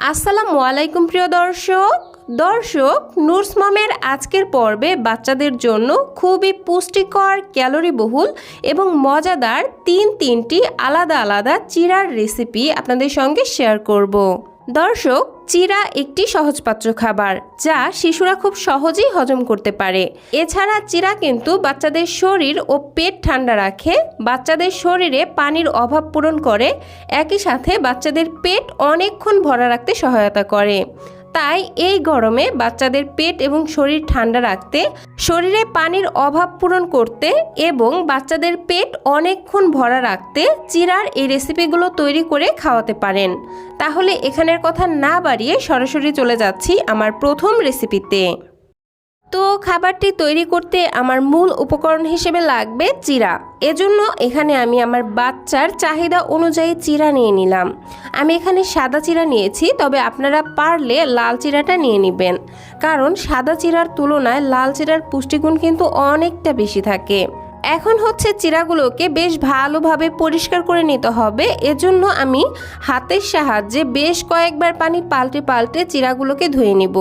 আসসালামু আলাইকুম প্রিয় দর্শক। দর্শক নুরসমামের আজকের পর্বে বাচ্চাদের জন্য খুবই পুষ্টিকর ক্যালোরি বহুল এবং মজাদার তিন তিনটি আলাদা আলাদা চিরার রেসিপি আপনাদের সঙ্গে শেয়ার করব। দর্শক চিরা একটি সহজপাত্র খাবার, যা শিশুরা খুব সহজেই হজম করতে পারে। এছাড়া চিরা কিন্তু বাচ্চাদের শরীর ও পেট ঠান্ডা রাখে, বাচ্চাদের শরীরে পানির অভাব পূরণ করে, একই সাথে বাচ্চাদের পেট অনেকক্ষণ ভরা রাখতে সহায়তা করে। তাই এই গরমে বাচ্চাদের পেট এবং শরীর ঠান্ডা রাখতে, শরীরে পানির অভাব পূরণ করতে এবং বাচ্চাদের পেট অনেকক্ষণ ভরা রাখতে চিরার এই রেসিপিগুলো তৈরি করে খাওয়াতে পারেন। তাহলে এখানের কথা না বাড়িয়ে সরাসরি চলে যাচ্ছি আমার প্রথম রেসিপিতে। তো খাবারটি তৈরি করতে আমার মূল উপকরণ হিসেবে লাগবে চিরা। এজন্য এখানে আমি আমার বাচ্চার চাহিদা অনুযায়ী চিরা নিয়ে নিলাম। আমি এখানে সাদা চিরা নিয়েছি, তবে আপনারা পারলে লাল চিরাটা নিয়ে নেবেন। কারণ সাদা চিরার তুলনায় লাল চিরার পুষ্টিগুণ কিন্তু অনেকটা বেশি থাকে। এখন হচ্ছে চিরাগুলোকে বেশ ভালোভাবে পরিষ্কার করে নিতে হবে। এজন্য আমি হাতের সাহায্যে বেশ কয়েকবার পানি পাল্টে পাল্টে চিরাগুলোকে ধুয়ে নিব।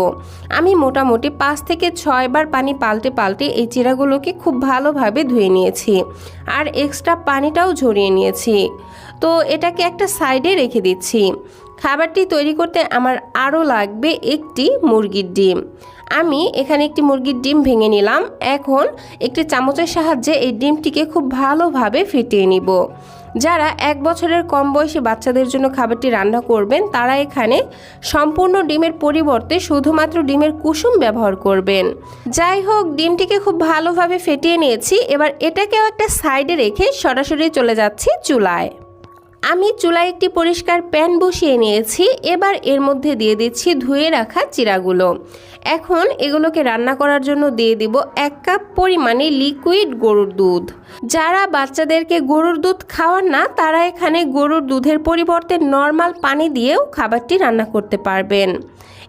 আমি মোটামুটি পাঁচ থেকে ছয়বার পানি পাল্টে পাল্টে এই চিরাগুলোকে খুব ভালোভাবে ধুয়ে নিয়েছি। আর এক্সট্রা পানিটাও ঝরিয়ে নিয়েছি। তো এটাকে একটা সাইডে রেখে দিচ্ছি। খাবারটি তৈরি করতে আমার আরও লাগবে একটি মুরগির ডিম। আমি এখানে একটি মুরগির ডিম ভেঙে নিলাম। এখন একটি চামচের সাহায্যে এই ডিমটিকে খুব ভালোভাবে ফেটিয়ে নিব। যারা এক বছরের কম বয়সী বাচ্চাদের জন্য খাবারটি রান্না করবেন, তারা এখানে সম্পূর্ণ ডিমের পরিবর্তে শুধুমাত্র ডিমের কুসুম ব্যবহার করবেন। যাই হোক, ডিমটিকে খুব ভালোভাবে ফেটিয়ে নিয়েছি। এবার এটাকেও একটা সাইডে রেখে সরাসরি চলে যাচ্ছি চুলায়। আমি চুলায় একটি পরিষ্কার প্যান বসিয়ে নিয়েছি, এবার এর মধ্যে দিয়ে দিচ্ছি ধুয়ে রাখা চিরাগুলো। এখন এগুলোকে রান্না করার জন্য দিয়ে দিব এক কাপ পরিমাণে লিকুইড গরুর দুধ। যারা বাচ্চাদেরকে গরুর দুধ খাওয়ান না, তারা এখানে গরুর দুধের পরিবর্তে নর্মাল পানি দিয়েও খাবারটি রান্না করতে পারবেন।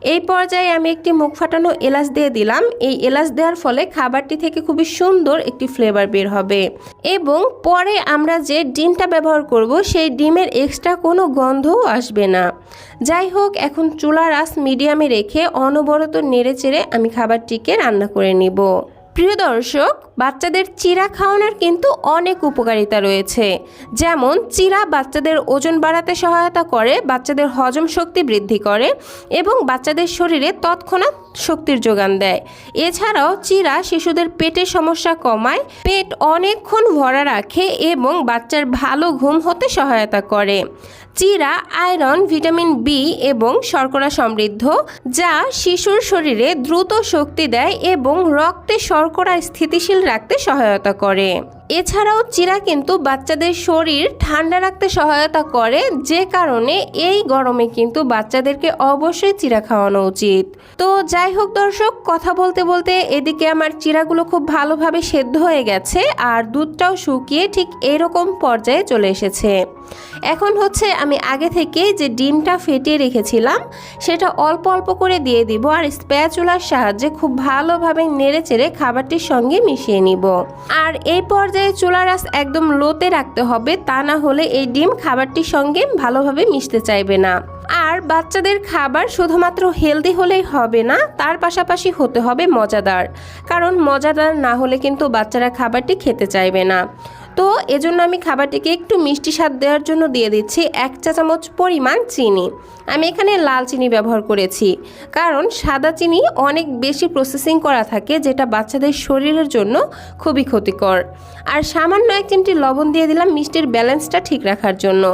এই পর্যায়ে আমি একটি মুখ ফাটানো এলাচ দিয়ে দিলাম। এই এলাচ দেওয়ার ফলে খাবারটি থেকে খুবই সুন্দর একটি ফ্লেভার বের হবে। এবং পরে আমরা যে ডিমটা ব্যবহার করব, সেই ডিমের এক্সট্রা কোনো গন্ধও আসবে না। যাই হোক, এখন চুলার আঁচ মিডিয়ামে রেখে অনবরত নেড়ে চেড়ে আমি খাবারটিকে রান্না করে নিব। প্রিয় দর্শক বাচ্চাদের চিরা খাওয়ানোর কিন্তু অনেক উপকারিতা রয়েছে। যেমন, চিরা বাচ্চাদের ওজন বাড়াতে সহায়তা করে, বাচ্চাদের হজম শক্তি বৃদ্ধি করে এবং বাচ্চাদের শরীরে তৎক্ষণাৎ শক্তির যোগান দেয়। এছাড়াও, চিরা শিশুদের পেটের সমস্যা কমায়, পেট অনেকক্ষণ ভরা রাখে এবং বাচ্চার ভালো ঘুম হতে সহায়তা করে। চিরা আয়রন, ভিটামিন বি এবং শর্করা সমৃদ্ধ, যা শিশুর শরীরে দ্রুত শক্তি দেয় এবং রক্তে শর্করা স্থিতিশীল রাখতে সহায়তা করে। এছাড়াও চিরা কিন্তু বাচ্চাদের শরীর ঠান্ডা রাখতে সহায়তা করে, যে কারণে এই গরমে কিন্তু বাচ্চাদেরকে অবশ্যই চিরা খাওয়ানো উচিত। তো যাই হোক দর্শক, কথা বলতে বলতে এদিকে আমার চিরাগুলো খুব ভালোভাবে সেদ্ধ হয়ে গেছে আর দুধটাও শুকিয়ে ঠিক এরকম পর্যায়ে চলে এসেছে। এখন হচ্ছে আমি আগে থেকে যে ডিমটা ফেটিয়ে রেখেছিলাম, সেটা অল্প অল্প করে দিয়ে দিব আর স্প্যাচুলার সাহায্যে খুব ভালোভাবে নেড়ে চেড়ে খাবারটির সঙ্গে মিশিয়ে নিব। আর এই পর্যায়ে চুলার আঁচ একদম লোতে রাখতে হবে, তা না হলে এই ডিম খাবারটির সঙ্গে ভালোভাবে মিশতে চাইবে না। আর বাচ্চাদের খাবার শুধুমাত্র হেলদি হলেই হবে না, তার পাশাপাশি হতে হবে মজাদার। কারণ মজাদার না হলে কিন্তু বাচ্চারা খাবারটি খেতে চাইবে না। তো এজন্য আমি খাবারটিকে একটু মিষ্টি স্বাদ দেওয়ার জন্য দিয়ে দিচ্ছি এক চা চামচ পরিমাণ চিনি। আমি এখানে লাল চিনি ব্যবহার করেছি, কারণ সাদা চিনি অনেক বেশি প্রসেসিং করা থাকে, যেটা বাচ্চাদের শরীরের জন্য খুবই ক্ষতিকর। আর সামান্য এক চিমটি লবণ দিয়ে দিলাম মিষ্টির ব্যালেন্সটা ঠিক রাখার জন্য।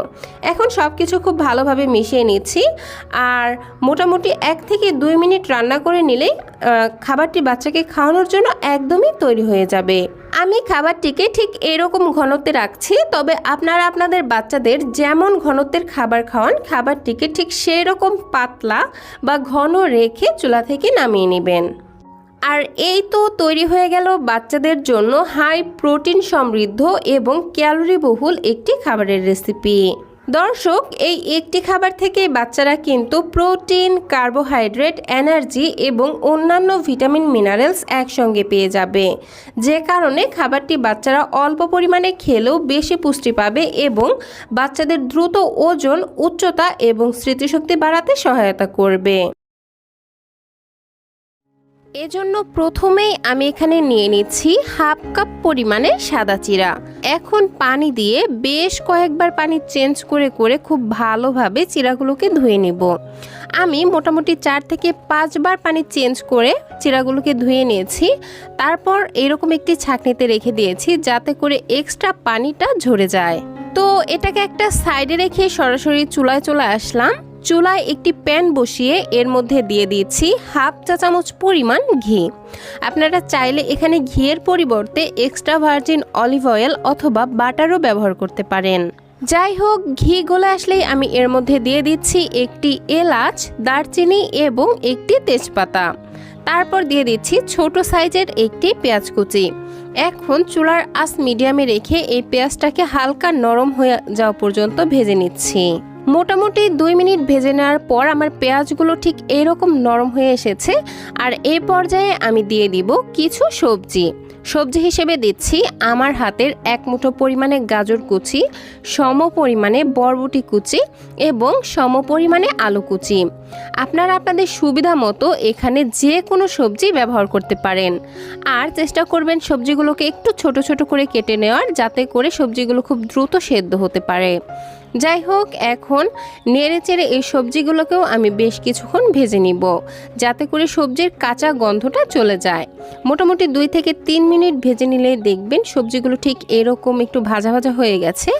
এখন সব কিছু খুব ভালোভাবে মিশিয়ে নিচ্ছি, আর মোটামুটি এক থেকে দুই মিনিট রান্না করে নিলেই খাবারটি বাচ্চাকে খাওয়ানোর জন্য একদমই তৈরি হয়ে যাবে। আমি খাবারটিকে ঠিক এরকম ঘনত্বে রাখছি, তবে আপনারা আপনাদের বাচ্চাদের যেমন ঘনত্বের খাবার খাওয়ান, খাবারটিকে ঠিক সেই রকম পাতলা বা ঘন রেখে চুলা থেকে নামিয়ে নেবেন। আর এই তো তৈরি হয়ে গেল বাচ্চাদের জন্য হাই প্রোটিন সমৃদ্ধ এবং ক্যালোরি বহুল একটি খাবারের রেসিপি দর্শক, এই একটি খাবার থেকে বাচ্চারা কিন্তু প্রোটিন, কার্বোহাইড্রেট, এনার্জি এবং অন্যান্য ভিটামিন, মিনারেলস একসঙ্গে পেয়ে যাবে। যে কারণে খাবারটি বাচ্চারা অল্প পরিমাণে খেলেও বেশি পুষ্টি পাবে এবং বাচ্চাদের দ্রুত ওজন, উচ্চতা এবং স্মৃতিশক্তি বাড়াতে সহায়তা করবে। এজন্য প্রথমেই আমি এখানে নিয়ে নিচ্ছি হাফ কাপ পরিমাণে সাদা চিরা। এখন পানি দিয়ে বেশ কয়েকবার পানি চেঞ্জ করে করে খুব ভালোভাবে চিরাগুলোকে ধুয়ে নিব। আমি মোটামুটি চার থেকে পাঁচবার পানি চেঞ্জ করে চিরাগুলোকে ধুয়ে নিয়েছি। তারপর এরকম একটি ছাঁকনিতে রেখে দিয়েছি যাতে করে এক্সট্রা পানিটা ঝরে যায়। তো এটাকে একটা সাইডে রেখে সরাসরি চুলায় চলে আসলাম। চুলায় একটি প্যান বসিয়ে এর মধ্যে দিয়ে দিচ্ছি হাফ চা চামচ পরিমাণ ঘি। আপনারা চাইলে এখানে ঘিয়ের পরিবর্তে এক্সট্রা ভার্জিন অলিভ অয়েল অথবা বাটারও ব্যবহার করতে পারেন। যাই হোক, ঘি গলে আসলেই আমি এর মধ্যে দিয়ে দিচ্ছি একটি এলাচ, দারচিনি এবং একটি তেজপাতা। তারপর দিয়ে দিচ্ছি ছোট সাইজের একটি পেঁয়াজ কুচি। এখন চুলার আস মিডিয়ামে রেখে এই পেঁয়াজটাকে হালকা নরম হয়ে যাওয়া পর্যন্ত ভেজে নিচ্ছি। মোটামুটি দুই মিনিট ভেজে নেওয়ার পর আমার পেঁয়াজগুলো ঠিক এরকম নরম হয়ে এসেছে। আর এ পর্যায়ে আমি দিয়ে দিব কিছু সবজি। সবজি হিসেবে দিচ্ছি আমার হাতের এক মুঠো পরিমাণে গাজর কুচি, সম পরিমাণে বরবটি কুচি এবং সম পরিমাণে আলু কুচি। আপনারা আপনাদের সুবিধা মতো এখানে যে কোনো সবজি ব্যবহার করতে পারেন। আর চেষ্টা করবেন সবজিগুলোকে একটু ছোট ছোট করে কেটে নেওয়ার, যাতে করে সবজিগুলো খুব দ্রুত সেদ্ধ হতে পারে। যাই হোক, এখন নেড়ে চেড়ে এই সবজিগুলোকেও আমি বেশ কিছুক্ষণ ভেজে নিব, যাতে করে সবজির কাঁচা গন্ধটা চলে যায়। মোটামুটি দুই থেকে তিন মিনিট ভেজে নিলে দেখবেন সবজিগুলো ঠিক এরকম একটু ভাজা ভাজা হয়ে গেছে।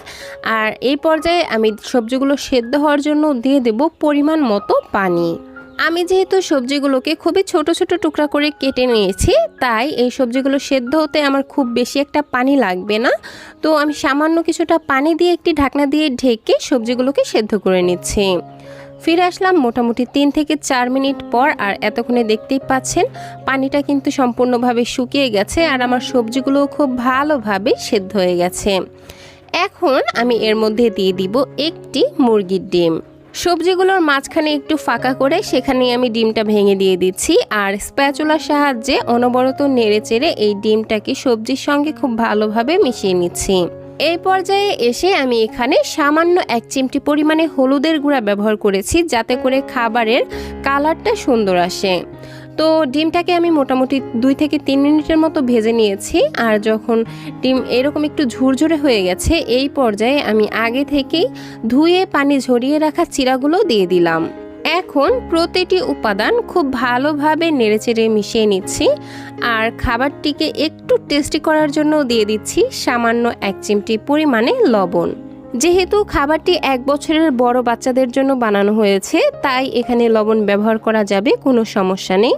আর এই পর্যায়ে আমি সবজিগুলো সেদ্ধ হওয়ার জন্য দিয়ে দেব পরিমাণ মতো পানি। আমি যেহেতু সবজিগুলোকে খুবই ছোট ছোট টুকরা করে কেটে নিয়েছি, তাই এই সবজিগুলো সেদ্ধ হতে আমার খুব বেশি একটা পানি লাগবে না। তো আমি সামান্য কিছুটা পানি দিয়ে একটি ঢাকনা দিয়ে ঢেকে সবজিগুলোকে সেদ্ধ করে নিচ্ছি। ফিরে আসলাম মোটামুটি তিন থেকে চার মিনিট পর আর এতক্ষণে দেখতেই পাচ্ছেন, পানিটা কিন্তু সম্পূর্ণভাবে শুকিয়ে গেছে আর আমার সবজিগুলো খুব ভালোভাবে সেদ্ধ হয়ে গেছে। এখন আমি এর মধ্যে দিয়ে দিব একটি মুরগির ডিম। সবজিগুলোর মাঝখানে একটু ফাঁকা করে সেখানে আমি ডিমটা ভেঙে দিয়ে দিচ্ছি। আর স্প্যাচুলার সাহায্যে অনবরত নেড়েচেড়ে এই ডিমটাকে সবজির সঙ্গে খুব ভালোভাবে মিশিয়ে নিচ্ছি। এই পর্যায়ে এসে আমি এখানে সামান্য এক চিমটি পরিমাণে হলুদের গুঁড়া ব্যবহার করেছি যাতে করে খাবারের কালারটা সুন্দর আসে। তো ডিমটাকে আমি মোটামুটি দুই থেকে তিন মিনিটের মতো ভেজে নিয়েছি। আর যখন ডিম এরকম একটু ঝুরঝুরে হয়ে গেছে, এই পর্যায়ে আমি আগে থেকেই ধুয়ে পানি ঝরিয়ে রাখা চিরাগুলো দিয়ে দিলাম। এখন প্রতিটি উপাদান খুব ভালোভাবে নেড়েচেড়ে মিশিয়ে নিচ্ছি। আর খাবারটিকে একটু টেস্টি করার জন্য দিয়ে দিচ্ছি সামান্য এক চিমটি পরিমাণে লবণ। যেহেতু খাবারটি এক বছরের বড় বাচ্চাদের জন্য বানানো হয়েছে, তাই এখানে লবণ ব্যবহার করা যাবে, কোনো সমস্যা নেই।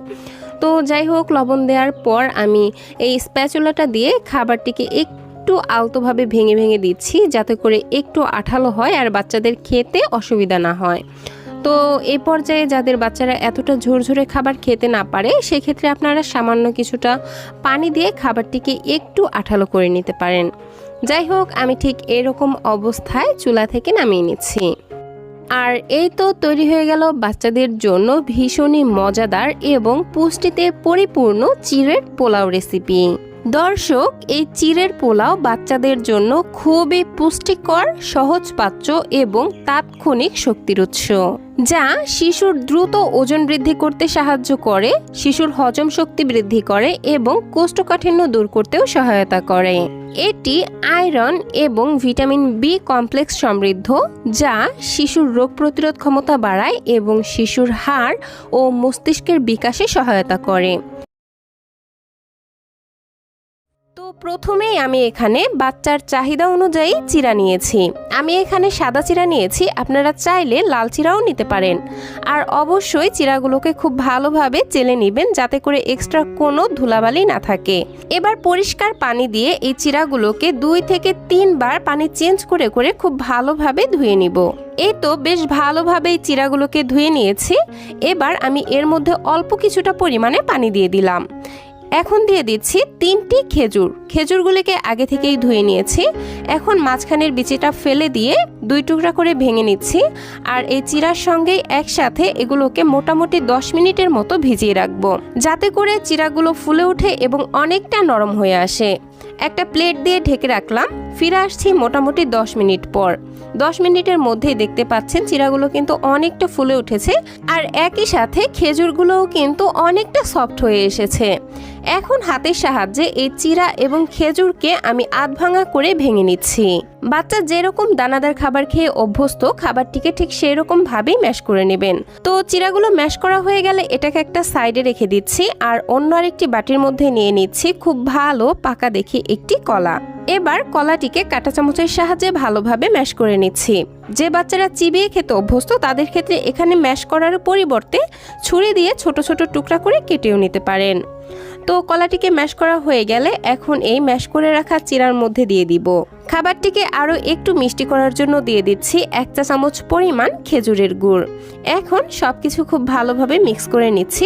তো যাই হোক, লবণ দেওয়ার পর আমি এই স্প্যাচুলাটা দিয়ে খাবারটিকে একটু আলতোভাবে ভেঙে ভেঙে দিচ্ছি, যাতে করে একটু আঠালো হয় আর বাচ্চাদের খেতে অসুবিধা না হয়। তো এ পর্যায়ে যাদের বাচ্চারা এতটা ঝুরঝুরে খাবার খেতে না পারে, সেক্ষেত্রে আপনারা সামান্য কিছুটা পানি দিয়ে খাবারটিকে একটু আঠালো করে নিতে পারেন। যাই হোক আমি ঠিক এরকম অবস্থায় চুলা থেকে নামিয়ে নিচ্ছি। আর এই তো তৈরি হয়ে গেল বাচ্চাদের জন্য ভীষণই মজাদার এবং পুষ্টিতে পরিপূর্ণ চিড়ের পোলাও রেসিপি দর্শক, এই চিড়ের পোলাও বাচ্চাদের জন্য খুবই পুষ্টিকর সহজপাচ্য এবং তাৎক্ষণিক শক্তির উৎস, যা শিশুর দ্রুত ওজন বৃদ্ধি করতে সাহায্য করে, শিশুর হজম শক্তি বৃদ্ধি করে এবং কোষ্ঠকাঠিন্য দূর করতেও সহায়তা করে। এটি আয়রন এবং ভিটামিন বি কমপ্লেক্স সমৃদ্ধ, যা শিশুর রোগ প্রতিরোধ ক্ষমতা বাড়ায় এবং শিশুর হাড় ও মস্তিষ্কের বিকাশে সহায়তা করে। প্রথমেই আমি এখানে বাচ্চার চাহিদা অনুযায়ী চিরা নিয়েছি। আমি এখানে সাদা চিরা নিয়েছি, আপনারা চাইলে লাল চিরাও নিতে পারেন। আর অবশ্যই চিরাগুলোকে খুব ভালোভাবে চেলে নেবেন যাতে করে এক্সট্রা কোনো ধুলাবালি না থাকে। এবার পরিষ্কার পানি দিয়ে এই চিরাগুলোকে দুই থেকে তিনবার পানি চেঞ্জ করে করে খুব ভালোভাবে ধুয়ে নিব। এই তো বেশ ভালোভাবে এই চিরাগুলোকে ধুয়ে নিয়েছি। এবার আমি এর মধ্যে অল্প কিছুটা পরিমাণে পানি দিয়ে দিলাম। এখন দিয়ে দিচ্ছি তিনটি খেজুর। খেজুরগুলিকে আগে থেকেই ধুয়ে নিয়েছি। এখন মাঝখানের বিচিটা ফেলে দিয়ে দুই টুকরা করে ভেঙে নিচ্ছি আর এই চিরার সঙ্গেই একসাথে এগুলোকে মোটামুটি দশ মিনিটের মতো ভিজিয়ে রাখব। যাতে করে চিরাগুলো ফুলে ওঠে এবং অনেকটা নরম হয়ে আসে। একটা প্লেট দিয়ে ঢেকে রাখলাম। ফিরে আসছি মোটামুটি দশ মিনিট পর। দশ মিনিটের মধ্যেই দেখতে পাচ্ছেন চিরাগুলো কিন্তু অনেকটা ফুলে উঠেছে আর একই সাথে খেজুরগুলোও কিন্তু অনেকটা সফট হয়ে এসেছে। এখন হাতের সাহায্যে এই চিরা এবং খেজুরকে আমি আধ ভাঙা করে ভেঙে নিচ্ছি। বাচ্চা যেরকম দানাদার খাবার খেয়ে অভ্যস্ত, খাবারটিকে ঠিক সেরকম ভাবেই ম্যাশ করে নেবেন। তো চিরাগুলো ম্যাশ করা হয়ে গেলে এটাকে একটা সাইডে রেখে দিচ্ছি আর অন্য আরেকটি বাটির মধ্যে নিয়ে নিচ্ছি খুব ভালো পাকা দেখে একটি কলা। এবার কলাটিকে কাঁটা চামচের সাহায্যে ভালোভাবে ম্যাশ করে নিচ্ছি। যে বাচ্চারা চিবিয়ে খেতে অভ্যস্ত, তাদের ক্ষেত্রে এখানে ম্যাশ করার পরিবর্তে ছুরি দিয়ে ছোট ছোট টুকরা করে কেটেও নিতে পারেন। তো কলাটিকে ম্যাশ করা হয়ে গেলে এখন এই ম্যাশ করে রাখা চিরার মধ্যে দিয়ে দিব। খাবারটিকে আরও একটু মিষ্টি করার জন্য দিয়ে দিচ্ছি এক চা চামচ পরিমাণ খেজুরের গুড়। এখন সব কিছু খুব ভালোভাবে মিক্স করে নিচ্ছি।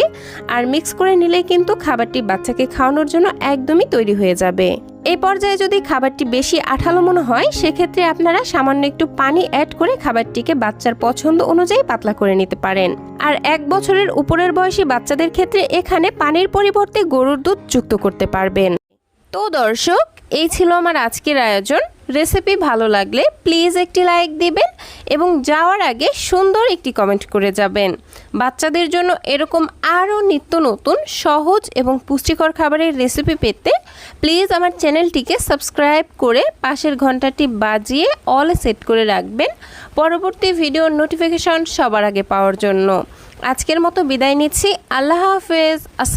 আর মিক্স করে নিলে কিন্তু খাবারটি বাচ্চাকে খাওয়ানোর জন্য একদমই তৈরি হয়ে যাবে। এই পর্যায়ে যদি খাবারটি বেশি আঠালো মনে হয়, সেক্ষেত্রে আপনারা সামান্য একটু পানি অ্যাড করে খাবারটিকে বাচ্চার পছন্দ অনুযায়ী পাতলা করে নিতে পারেন। আর এক বছরের উপরের বয়সী বাচ্চাদের ক্ষেত্রে এখানে পানির পরিবর্তে গরুর দুধ যুক্ত করতে পারবেন। তো দর্শক, এই ছিল আমার আজকের আয়োজন। রেসিপি ভালো লাগলে প্লিজ একটি লাইক দিবেন এবং যাওয়ার আগে সুন্দর একটি কমেন্ট করে যাবেন। বাচ্চাদের জন্য এরকম আরও নিত্য নতুন, সহজ এবং পুষ্টিকর খাবারের রেসিপি পেতে প্লিজ আমার চ্যানেলটিকে সাবস্ক্রাইব করে পাশের ঘন্টাটি বাজিয়ে অল সেট করে রাখবেন। পরবর্তী ভিডিওর নোটিফিকেশন সবার আগে পাওয়ার জন্য। আজকের মতো বিদায় নিচ্ছি। আল্লাহ হাফেজ। আসসালাম